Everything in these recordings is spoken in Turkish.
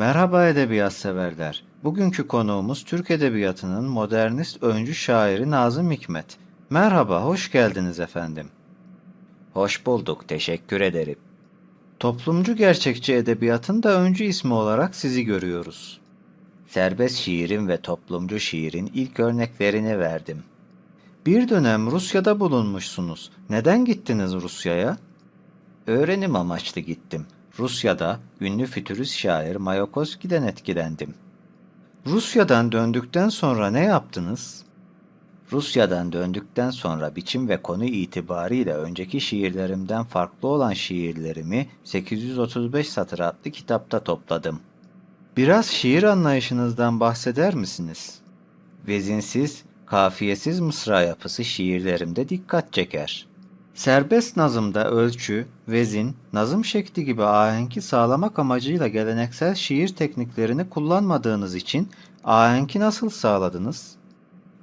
Merhaba edebiyat severler. Bugünkü konuğumuz Türk Edebiyatı'nın modernist öncü şairi Nazım Hikmet. Merhaba, hoş geldiniz efendim. Hoş bulduk, teşekkür ederim. Toplumcu gerçekçi edebiyatın da öncü ismi olarak sizi görüyoruz. Serbest şiirin ve toplumcu şiirin ilk örneklerini verdim. Bir dönem Rusya'da bulunmuşsunuz. Neden gittiniz Rusya'ya? Öğrenim amaçlı gittim. Rusya'da ünlü fütürist şair Mayakovski'den etkilendim. Rusya'dan döndükten sonra ne yaptınız? Rusya'dan döndükten sonra biçim ve konu itibariyle önceki şiirlerimden farklı olan şiirlerimi 835 satır adlı kitapta topladım. Biraz şiir anlayışınızdan bahseder misiniz? Vezinsiz, kafiyesiz mısra yapısı şiirlerimde dikkat çeker. Serbest nazımda ölçü, vezin, nazım şekli gibi ahenki sağlamak amacıyla geleneksel şiir tekniklerini kullanmadığınız için ahenki nasıl sağladınız?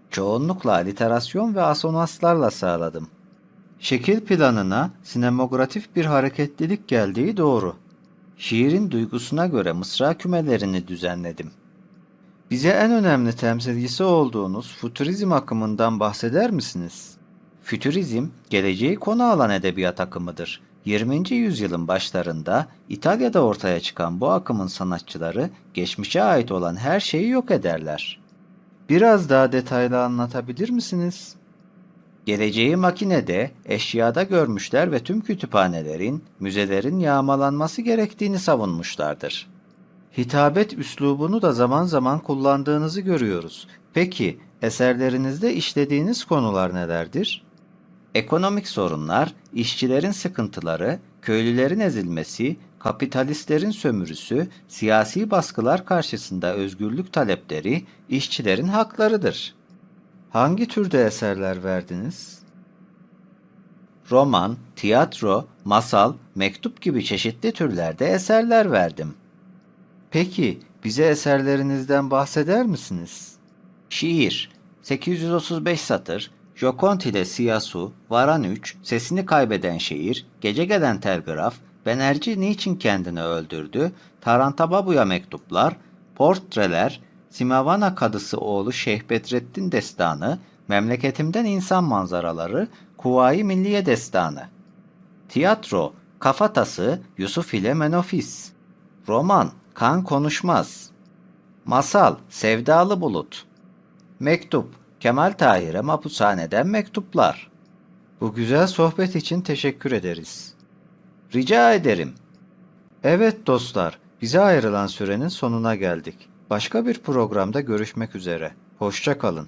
Çoğunlukla aliterasyon ve asonaslarla sağladım. Şekil planına sinemografik bir hareketlilik geldiği doğru. Şiirin duygusuna göre mısra kümelerini düzenledim. Bize en önemli temsilcisi olduğunuz futurizm akımından bahseder misiniz? Fütürizm, geleceği konu alan edebiyat akımıdır. 20. yüzyılın başlarında İtalya'da ortaya çıkan bu akımın sanatçıları geçmişe ait olan her şeyi yok ederler. Biraz daha detaylı anlatabilir misiniz? Geleceği makinede, eşyada görmüşler ve tüm kütüphanelerin, müzelerin yağmalanması gerektiğini savunmuşlardır. Hitabet üslubunu da zaman zaman kullandığınızı görüyoruz. Peki eserlerinizde işlediğiniz konular nelerdir? Ekonomik sorunlar, işçilerin sıkıntıları, köylülerin ezilmesi, kapitalistlerin sömürüsü, siyasi baskılar karşısında özgürlük talepleri, işçilerin haklarıdır. Hangi türde eserler verdiniz? Roman, tiyatro, masal, mektup gibi çeşitli türlerde eserler verdim. Peki bize eserlerinizden bahseder misiniz? Şiir 835 satır, Jokont ile Siyasu, Varan 3, Sesini Kaybeden Şehir, Gece Gelen Telgraf, Benerci Niçin Kendini Öldürdü, Tarantababu'ya Mektuplar, Portreler, Simavana Kadısı oğlu Şeyh Bedrettin Destanı, Memleketimden İnsan Manzaraları, Kuvayi Milliye Destanı. Tiyatro, Kafatası, Yusuf ile Menofis. Roman, Kan Konuşmaz. Masal, Sevdalı Bulut. Mektup, Kemal Tahir'e mapushaneden mektuplar. Bu güzel sohbet için teşekkür ederiz. Rica ederim. Evet dostlar, bize ayrılan sürenin sonuna geldik. Başka bir programda görüşmek üzere. Hoşça kalın.